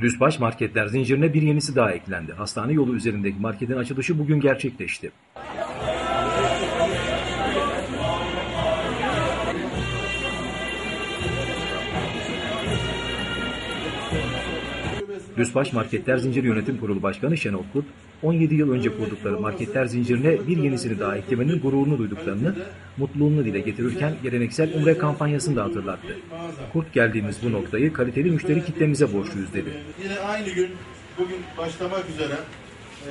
Düzbaş marketler zincirine bir yenisi daha eklendi. Hastane yolu üzerindeki marketin açılışı bugün gerçekleşti. Düzbaş Marketler Zinciri Yönetim Kurulu Başkanı Şenol Kurt, 17 yıl önce kurdukları marketler zincirine bir yenisini daha eklemenin gururunu duyduklarını, mutluluğunu dile getirirken geleneksel umre kampanyasını da hatırlattı. Kurt geldiğimiz bu noktayı kaliteli müşteri kitlemize borçluyuz dedi. Yine aynı gün bugün başlamak üzere e,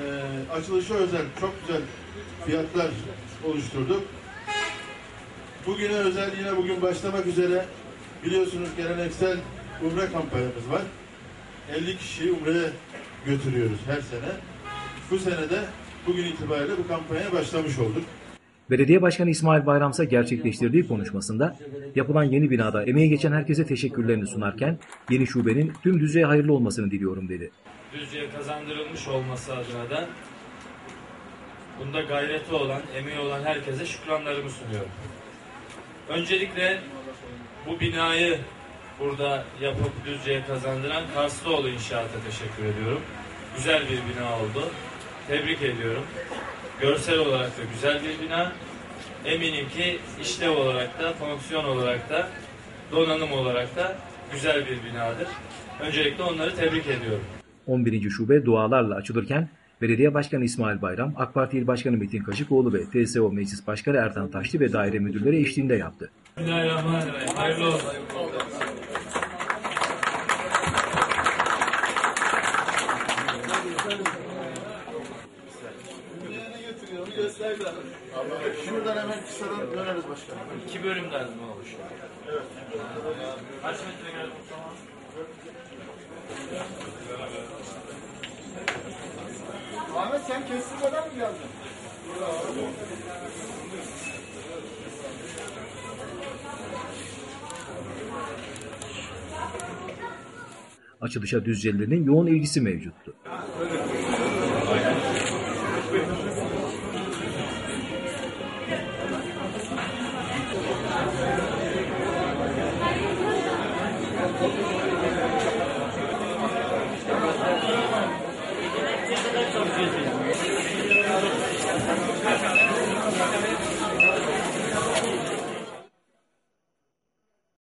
açılışa özel çok güzel fiyatlar oluşturduk. Bugüne özel yine bugün başlamak üzere biliyorsunuz geleneksel umre kampanyamız var. 50 kişiyi umreye götürüyoruz her sene. Bu sene de bugün itibariyle bu kampanyaya başlamış olduk. Belediye Başkanı İsmail Bayramsa gerçekleştirdiği konuşmasında yapılan yeni binada emeği geçen herkese teşekkürlerini sunarken yeni şubenin tüm düzeye hayırlı olmasını diliyorum dedi. Düzce'ye kazandırılmış olması adına da bunda gayreti olan, emeği olan herkese şükranlarımı sunuyorum. Öncelikle bu binayı burada yapıp Düzce'ye kazandıran Karslıoğlu İnşaat'a teşekkür ediyorum. Güzel bir bina oldu. Tebrik ediyorum. Görsel olarak da güzel bir bina. Eminim ki işlev olarak da, fonksiyon olarak da, donanım olarak da güzel bir binadır. Öncelikle onları tebrik ediyorum. 11. şube dualarla açılırken Belediye Başkanı İsmail Bayram, AK Parti İl Başkanı Metin Kaşıkoğlu ve TSO Meclis Başkanı Ertan Taşlı ve daire müdürleri eşliğinde yaptı. Bismillahirrahmanirrahim. Hayırlı olsun. Şuradan hemen kısadan döneriz başkanım. İki bölümden mi oluşuyor? Evet. Kaç metre geldi o zaman? Ahmet sen kestirmeden mi geldin? Açılışa Düzcelilerin yoğun ilgisi mevcuttu. Excuse me.